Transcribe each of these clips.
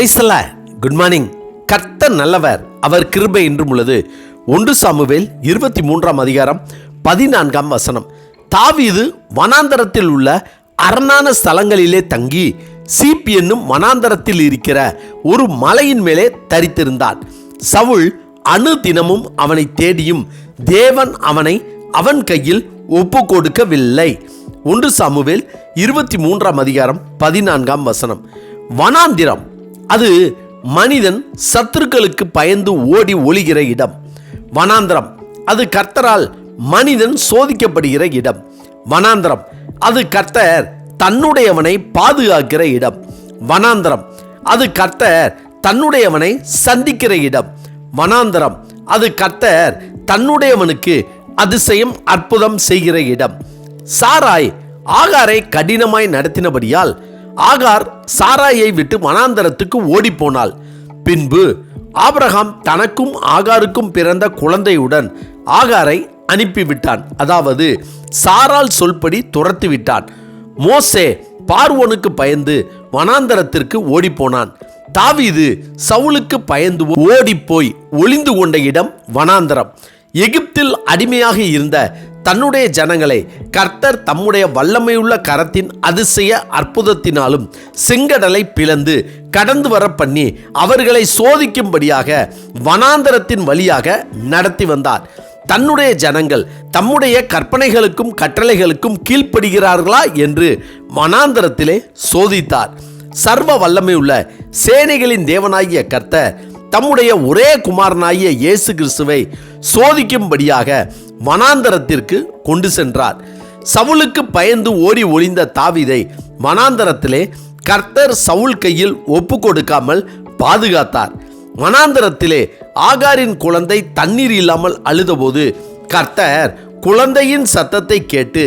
பிரைசல good morning கர்த்த நல்லவர். அவர் கிருபை என்றும் உள்ளது. ஒன்று சாமுவேல் இருபத்தி மூன்றாம் அதிகாரம் பதினான்காம் வசனம். தாவீது வனாந்தரத்தில் உள்ள அரணான ஸ்தலங்களிலே தங்கி சீப் என்னும் வனாந்தரத்தில் இருக்கிற ஒரு மலையின் மேலே தரித்திருந்தான். சவுல் அணு தினமும் அவனை தேடியும் தேவன் அவனை அவன் கையில் ஒப்பு கொடுக்கவில்லை ஒன்று சாமுவேல் இருபத்தி மூன்றாம் அதிகாரம் பதினான்காம் வசனம். வனாந்திரம். அது மனிதன் சத்துருக்களுக்கு பயந்து ஓடி ஒளிகிற இடம். வனாந்திரம். அது கர்த்தரால் மனிதன் சோதிக்கப்படுகிற இடம். வனாந்திரம். அது கர்த்தர் தன்னுடையவனை பாதுகாக்கிற இடம். வனாந்திரம். அது கர்த்தர் தன்னுடையவனை சந்திக்கிற இடம். வனாந்திரம். அது கர்த்தர் தன்னுடையவனுக்கு அதிசயம் அற்புதம் செய்கிற இடம். சாராய் ஆகாரை கடினமாய் நடத்தினபடியால் ஆகார் சாராயை விட்டு வனாந்தரத்துக்கு ஓடிப்போனாள். பின்பு ஆபிரகாம் தனக்கும் ஆகாருக்கும் பிறந்த குழந்தையுடன் ஆகாரை அனுப்பிவிட்டான். அதாவது சாரால் சொல்படி துரத்து விட்டான் மோசே பார்வோனுக்கு பயந்து வனாந்தரத்திற்கு ஓடிப்போனான். தாவீது சவுலுக்கு பயந்து ஓடிப்போய் ஒளிந்து கொண்ட இடம் வனாந்தரம். எகிப்தில் அடிமையாக இருந்த தன்னுடைய ஜனங்களை கர்த்தர் தம்முடைய வல்லமையுள்ள கரத்தின் அதிசய அற்புதத்தினாலும் செங்கடலை பிளந்து கடந்து வர பண்ணி அவர்களை சோதிக்கும்படியாக வனாந்தரத்தின் வழியாக நடத்தி வந்தார். தன்னுடைய ஜனங்கள் தம்முடைய கற்பனைகளுக்கும் கட்டளைகளுக்கும் கீழ்ப்படுகிறார்களா என்று வனாந்தரத்திலே சோதித்தார். சர்வ வல்லமையுள்ள சேனைகளின் தேவனாகிய கர்த்தர் தம்முடைய ஒரே குமாரனாகிய இயேசு கிறிஸ்துவை சோதிக்கும்படியாக வனாந்தரத்திற்கு கொண்டு சென்றார். சவுலுக்கு பயந்து ஓடி ஒளிந்த தாவிதை வனாந்தரத்திலே கர்த்தர் சவுல் கையில் ஒப்பு கொடுக்காமல் பாதுகாத்தார். வனாந்தரத்திலே ஆகாரின் குழந்தை தண்ணீர் இல்லாமல் அழுதபோது கர்த்தர் குழந்தையின் சத்தத்தை கேட்டு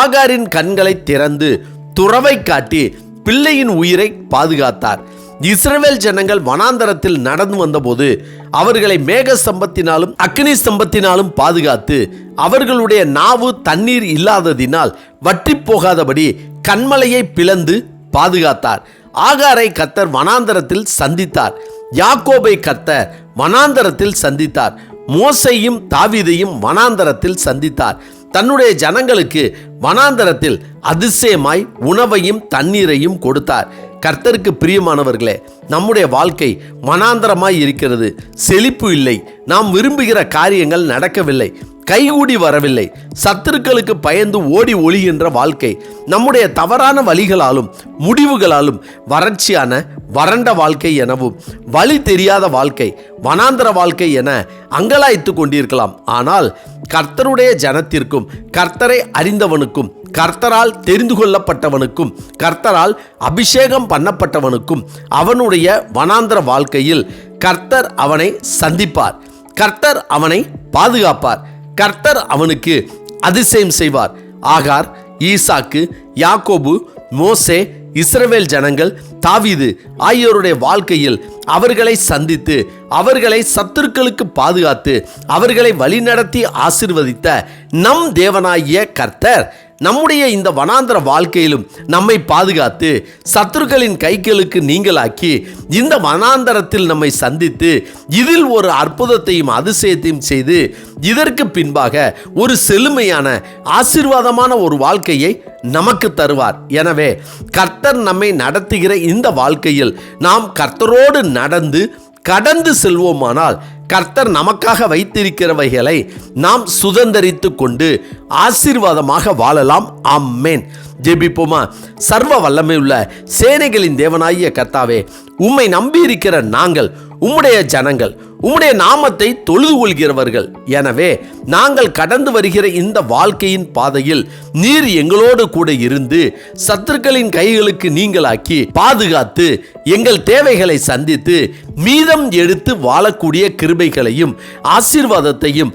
ஆகாரின் கண்களை திறந்து துறவை காட்டி பிள்ளையின் உயிரை பாதுகாத்தார். இஸ்ரவேல் ஜனங்கள் வனாந்தரத்தில் நடந்து வந்தபோது அவர்களை மேக சம்பத்தினாலும் அக்னி ஸ்தம்பத்தினாலும் பாதுகாத்து அவர்களுடைய நாவு தண்ணீர் இல்லாததினால் வற்றி போகாதபடி கண்மலையை பிளந்து பாதுகாத்தார். ஆகாரை கத்தர் வனாந்தரத்தில் சந்தித்தார். யாக்கோபை கத்தர் வனாந்தரத்தில் சந்தித்தார். மோசையும் தாவிதையும் வனாந்தரத்தில் சந்தித்தார். தன்னுடைய ஜனங்களுக்கு வனாந்தரத்தில் அதிசயமாய் உணவையும் தண்ணீரையும் கொடுத்தார். கர்த்தருக்கு பிரியமானவர்களே நம்முடைய வாழ்க்கை மனாந்தரமாய் இருக்கிறது. செழிப்பு இல்லை. நாம் விரும்புகிற காரியங்கள் நடக்கவில்லை. கைகூடி வரவில்லை. சத்துருக்களுக்கு பயந்து ஓடி ஒளிகின்ற வாழ்க்கை நம்முடைய தவறான வழிகளாலும் முடிவுகளாலும் வறட்சியான வறண்ட வாழ்க்கை எனவும் வழி தெரியாத வாழ்க்கை வனாந்தர வாழ்க்கை என அங்கலாய்த்து கொண்டிருக்கலாம். ஆனால் கர்த்தருடைய ஜனத்திற்கும் கர்த்தரை அறிந்தவனுக்கும் கர்த்தரால் தெரிந்து கொள்ளப்பட்டவனுக்கும் கர்த்தரால் அபிஷேகம் பண்ணப்பட்டவனுக்கும் அவனுடைய வனாந்தர வாழ்க்கையில் கர்த்தர் அவனை சந்திப்பார். கர்த்தர் அவனை பாதுகாப்பார். கர்த்தர் அவனுக்கு அதிசயம் செய்வார். ஆகார் ஈசாக்கு யாக்கோபு மோசே இஸ்ரவேல் ஜனங்கள் தாவீது ஆகியோருடைய வாழ்க்கையில் அவர்களை சந்தித்து அவர்களை சத்துருக்களுக்கு பாதுகாத்து அவர்களை வழிநடத்தி ஆசிர்வதித்த நம் தேவனாகிய கர்த்தர் நம்முடைய இந்த வனாந்தர வாழ்க்கையிலும் நம்மை பாதுகாத்து சத்துருக்களின் கைகளுக்கு நீங்களாக்கி இந்த வனாந்தரத்தில் நம்மை சந்தித்து இதில் ஒரு அற்புதத்தையும் அதிசயத்தையும் செய்து இதற்கு பின்பாக ஒரு செழுமையான ஆசீர்வாதமான ஒரு வாழ்க்கையை நமக்கு தருவார். எனவே கர்த்தர் நம்மை நடத்துகிற இந்த வாழ்க்கையில் நாம் கர்த்தரோடு நடந்து கடந்து செல்வோமானால் கர்த்தர் நமக்காக வைத்திருக்கிறவைகளை நாம் சுதந்திரித்து கொண்டு ஆசீர்வாதமாக வாழலாம். ஆம்மேன் ஜெபிப்போமா? சர்வ வல்லமை உள்ள சேனைகளின் தேவனாகிய கர்த்தாவே உம்மை நம்பியிருக்கிற நாங்கள் உம்முடைய ஜனங்கள் உம்முடைய நாமத்தை தொழுது கொள்கிறவர்கள். எனவே நாங்கள் கடந்து வருகிற இந்த வாழ்க்கையின் பாதையில் நீர் எங்களோடு கூட இருந்து சத்துருக்களின் கைகளுக்கு நீங்களாக்கி பாதுகாத்து எங்கள் தேவைகளை சந்தித்து மீதம் எடுத்து வாழக்கூடிய கிருபைகளையும் ஆசீர்வாதத்தையும்